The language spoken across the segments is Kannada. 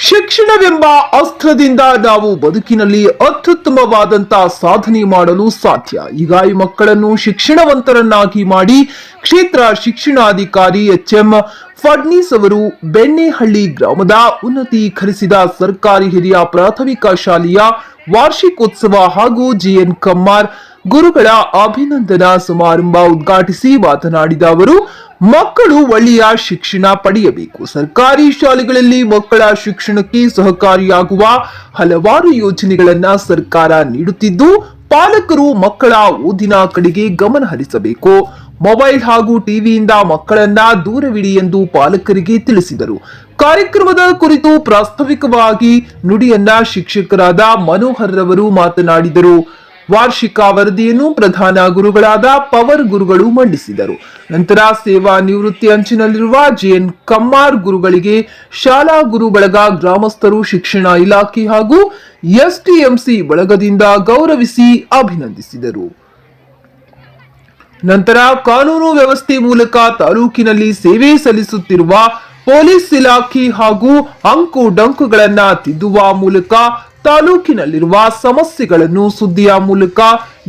ಶಿಕ್ಷಣವೆಂಬ ಅಸ್ತ್ರದಿಂದ ನಾವು ಬದುಕಿನಲ್ಲಿ ಅತ್ಯುತ್ತಮವಾದಂತಹ ಸಾಧನೆ ಮಾಡಲು ಸಾಧ್ಯ. ಈಗ ಈ ಮಕ್ಕಳನ್ನು ಶಿಕ್ಷಣವಂತರನ್ನಾಗಿ ಮಾಡಿ ಕ್ಷೇತ್ರ ಶಿಕ್ಷಣಾಧಿಕಾರಿ ಎಚ್ ಎಂ ಫಡ್ನೀಸ್ ಅವರು ಬೆಣ್ಣೆಹಳ್ಳಿ ಗ್ರಾಮದ ಉನ್ನತೀಕರಿಸಿದ ಸರ್ಕಾರಿ ಹಿರಿಯ ಪ್ರಾಥಮಿಕ ಶಾಲೆಯ ವಾರ್ಷಿಕೋತ್ಸವ ಹಾಗೂ ಜಿಎನ್ ಕಮ್ಮಾರ್ ಗುರುಗಳ ಅಭಿನಂದನಾ ಸಮಾರಂಭ ಉದ್ಘಾಟಿಸಿ ಮಾತನಾಡಿದ ಅವರು, ಮಕ್ಕಳು ಒಳ್ಳೆಯ ಶಿಕ್ಷಣ ಪಡೆಯಬೇಕು. ಸರ್ಕಾರಿ ಶಾಲೆಗಳಲ್ಲಿ ಮಕ್ಕಳ ಶಿಕ್ಷಣಕ್ಕೆ ಸಹಕಾರಿಯಾಗುವ ಹಲವಾರು ಯೋಜನೆಗಳನ್ನ ಸರ್ಕಾರ ನೀಡುತ್ತಿದ್ದು, ಪಾಲಕರು ಮಕ್ಕಳ ಓದಿನ ಕಡೆಗೆ ಗಮನ ಹರಿಸಬೇಕು. ಮೊಬೈಲ್ ಹಾಗೂ ಟಿವಿಯಿಂದ ಮಕ್ಕಳನ್ನ ದೂರವಿಡಿ ಎಂದು ಪಾಲಕರಿಗೆ ತಿಳಿಸಿದರು. ಕಾರ್ಯಕ್ರಮದ ಕುರಿತು ಪ್ರಾಸ್ತಾವಿಕವಾಗಿ ನುಡಿಯನ್ನ ಶಿಕ್ಷಕರಾದ ಮನೋಹರ್ ರವರು ಮಾತನಾಡಿದರು. ವಾರ್ಷಿಕ ವರದಿಯನ್ನು ಪ್ರಧಾನ ಗುರುಗಳಾದ ಪವರ್ ಗುರುಗಳು ಮಂಡಿಸಿದರು. ನಂತರ ಸೇವಾ ನಿವೃತ್ತಿ ಅಂಚಿನಲ್ಲಿರುವ ಜೆಎನ್ ಕಮ್ಮಾರ್ ಗುರುಗಳಿಗೆ ಶಾಲಾ ಗುರು ಬಳಗ ಗ್ರಾಮಸ್ಥರು ಶಿಕ್ಷಣ ಇಲಾಖೆ ಹಾಗೂ ಎಸ್ಟಿಎಂಸಿ ಬಳಗದಿಂದ ಗೌರವಿಸಿ ಅಭಿನಂದಿಸಿದರು. ನಂತರ ಕಾನೂನು ವ್ಯವಸ್ಥೆ ಮೂಲಕ ತಾಲೂಕಿನಲ್ಲಿ ಸೇವೆ ಸಲ್ಲಿಸುತ್ತಿರುವ ಪೊಲೀಸ್ ಇಲಾಖೆ ಹಾಗೂ ಅಂಕು ಡಂಕುಗಳನ್ನ ತಿದ್ದುವ ಮೂಲಕ ತಾಲೂಕಿನಲ್ಲಿರುವ ಸಮಸ್ಯೆಗಳನ್ನು ಸುದ್ದಿಯ ಮೂಲಕ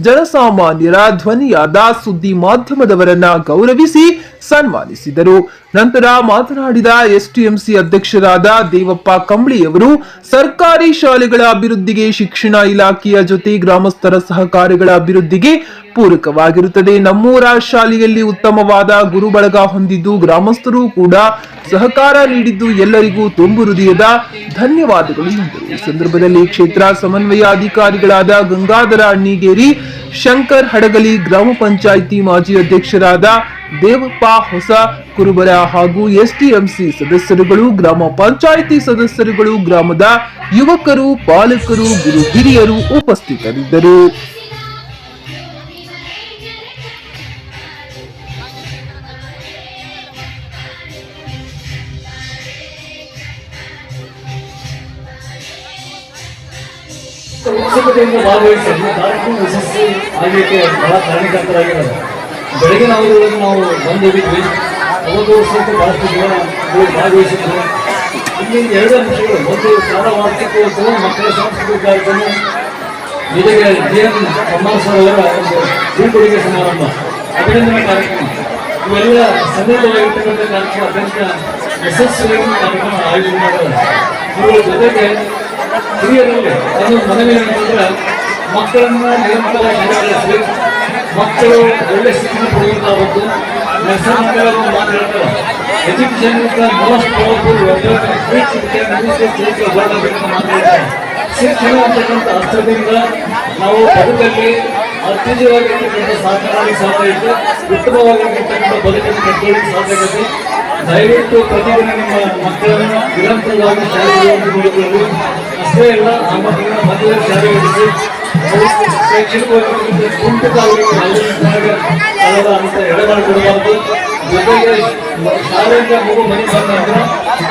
ಜನಸಾಮಾನ್ಯರ ಧ್ವನಿಯಾದ ಸುದ್ದಿ ಮಾಧ್ಯಮದವರನ್ನ ಗೌರವಿಸಿ ಸನ್ಮಾನಿಸಿದರು. ನಂತರ ಮಾತನಾಡಿದ ಎಸ್ಟಿಎಂಸಿ ಅಧ್ಯಕ್ಷರಾದ ದೇವಪ್ಪ ಕಂಬಳಿಯವರು ಸರ್ಕಾರಿ ಶಾಲೆಗಳ ಅಭಿವೃದ್ಧಿಗೆ ಶಿಕ್ಷಣ ಇಲಾಖೆಯ ಜೊತೆ ಗ್ರಾಮಸ್ಥರ ಸಹಕಾರಿಗಳ ಅಭಿವೃದ್ಧಿಗೆ ಪೂರಕವಾಗಿರುತ್ತದೆ. ನಮ್ಮೂರ ಶಾಲೆಯಲ್ಲಿ ಉತ್ತಮವಾದ ಗುರು ಬಳಗ ಹೊಂದಿದ್ದು ಗ್ರಾಮಸ್ಥರು ಕೂಡ ಸಹಕಾರ ನೀಡಿದ್ದು ಎಲ್ಲರಿಗೂ ತುಂಬು ಹೃದಯದ ಧನ್ಯವಾದಗಳು ಎಂದರು ಈ ಸಂದರ್ಭದಲ್ಲಿ ಕ್ಷೇತ್ರ ಸಮನ್ವಯ ಅಧಿಕಾರಿಗಳಾದ ಗಂಗಾಧರ ಅಣ್ಣಿಗೇರಿ, ಶಂಕರ್ ಹಡಗಲಿ ಗ್ರಾಮ ಪಂಚಾಯಿತಿ ಮಾಜಿ ಅಧ್ಯಕ್ಷರಾದ ದೇವಪ್ಪ ಹೊಸ ಕುರುಬರ ಹಾಗೂ ಎಸ್ಟಿಎಂಸಿ ಸದಸ್ಯರುಗಳು, ಗ್ರಾಮ ಪಂಚಾಯಿತಿ ಸದಸ್ಯರುಗಳು, ಗ್ರಾಮದ ಯುವಕರು, ಪಾಲಕರು, ಗುರು, ಹಿರಿಯರು ಉಪಸ್ಥಿತರಿದ್ದರು. ಉತ್ಸುಕತೆಯಿಂದ ಭಾಗವಹಿಸಿ ಕಾರ್ಯಕ್ರಮ ಯಶಸ್ವಿ ಆಗಲಿಕ್ಕೆ ಬಹಳ ಕಾರಣಕರ್ತರಾಗಿದ್ದಾರೆ ಬೆಳಗಿನ ನಾವು ನಾವು ಬಂದಿದ್ದೀವಿ ಅವತ್ತು ಸ್ವಲ್ಪ ಬಹಳಷ್ಟು ಇಲ್ಲಿ ಭಾಗವಹಿಸಿದ್ರು. ಇಲ್ಲಿಂದ ಎರಡು ಅಂಶಗಳು. ಒಂದು ಶಾಲಾ ವಾರ್ಷಿಕೋತ್ಸವ, ಮಕ್ಕಳ ಸಾಂಸ್ಕೃತಿಕ ಕಾರ್ಯಕ್ರಮ, ಜೊತೆಗೆ ಜಿ ಎನ್ ಕಮ್ಮಾರ್ ಸರ್ ಅವರ ಒಂದು ಬೀಳ್ಕೊಡುಗೆ ಸಮಾರಂಭ, ಅಭಿನಂದನೆ ಕಾರ್ಯಕ್ರಮ. ಇವೆಲ್ಲ ಸನ್ನಿಹಿತವಾಗಿರ್ತಕ್ಕಂಥ ಕಾರ್ಯಕ್ರಮ ಅತ್ಯಂತ ಯಶಸ್ವಿಯಾಗಿ ಕಾರ್ಯಕ್ರಮ ಆಯೋಜನೆ ಮಾಡಿದ್ದಾರೆ ಇವುಗಳ ಜೊತೆಗೆ ಹಿರಿಯರಲ್ಲಿ ಒಂದು ಮನವಿ ಮಕ್ಕಳನ್ನು ನಿರಂತರವಾಗಿ ಬೆಳೆಸಿ ಮಕ್ಕಳು ಒಳ್ಳೆ ಶಿಕ್ಷಣ ಪಡೆಯುವಂತಾಗಬೇಕು ಒಂದು ಮಕ್ಕಳನ್ನು ಮಾತಾಡ್ತಾರೆ education is the most powerful ಮಾತಾಡ್ತಾರೆ ಶಿಕ್ಷಣ ಅಂತಕ್ಕಂಥ ಅರ್ಥದಿಂದ ನಾವು ಬದುಕಲ್ಲಿ ಅತ್ಯಧಿಕವಾಗಿರ್ತಕ್ಕಂಥ ಸಾಧನೆ ಸಾಧ್ಯ ಇದ್ದು, ಉತ್ತಮವಾಗಿರ್ತಕ್ಕಂಥ ಬದುಕನ್ನು ಕಟ್ಕೊಳ್ಳಿಕ್ಕೆ ಸಾಧ್ಯ ಆಗುತ್ತೆ. ದಯವಿಟ್ಟು ಪ್ರತಿದಿನ ನಿಮ್ಮ ಮಕ್ಕಳನ್ನು ನಿರಂತರವಾಗಿ ಶಾಲೆಗೆ ಅಷ್ಟೇ ಇಲ್ಲ ನಮ್ಮ ಇರಿಸಿ ಅವರು ಶೈಕ್ಷಣಿಕವಾಗಿ ಕುಂಠಿತ ಅವರಿಗೆ ಕಾಲದ ಅಂತ ಎಡೆಮಾಡಿ ಕೊಡಬಾರ್ದು ಜೊತೆಗೆ ಶಾಲೆಯಿಂದ ಮಗು ಮನೆ ಬಂದಾಗ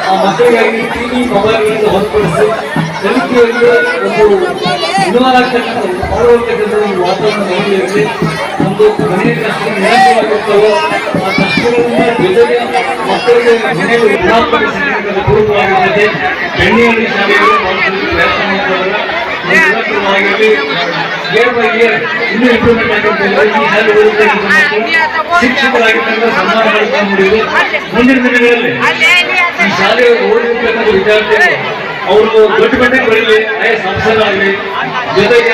ಆ ಮಕ್ಕಳಿಗಾಗಿ ಟಿವಿ ಮೊಬೈಲ್ಗಳನ್ನು ಹೊರತುಪಡಿಸಿ ಕಲಿಕೆಯಲ್ಲಿ ಒಂದು ಪಾಲ್ಗೊಳ್ತಕ್ಕಂಥ ಒಂದು ವಾತಾವರಣ ಮನೆಯಲ್ಲಿ ಒಂದು ಮನೆಯ ಕಷ್ಟ ನಿರಂತರವಾಗಿರ್ತವೋ ಆ ಕಷ್ಟಗಳಿಂದ ಜೊತೆಗೆ ಮಕ್ಕಳಿಗೆ ಮನೆಯಲ್ಲಿ ಗುಣಾತ್ಮಕ ಶಿಕ್ಷಣದಲ್ಲಿ ಪೂರ್ವವಾಗಿರ್ತದೆ ಬೆಣ್ಣೆಯಲ್ಲಿ ಶಾಲೆಗಳು ನಿರಂತರವಾಗಿ ಇಯರ್ ಬೈ ಇಯರ್ ಇನ್ನೂ ಇಂಪ್ರೂವ್ಮೆಂಟ್ ಶಾಲೆಗಳು ಶಿಕ್ಷಕರಾಗಿರ್ತಕ್ಕಂಥ ಸನ್ಮಾನ ಮಾಡಿಕೊಂಡು ಮುಂದಿನ ದಿನಗಳಲ್ಲಿ ಈ ಶಾಲೆಗೆ ಓದಿರ್ತಕ್ಕಂಥ ವಿದ್ಯಾರ್ಥಿಗಳು ಅವರು ದೊಡ್ಡ ಮಟ್ಟಕ್ಕೆ ಬರಲಿ ಎಸ್ ಆಗಲಿ ಜೊತೆಗೆ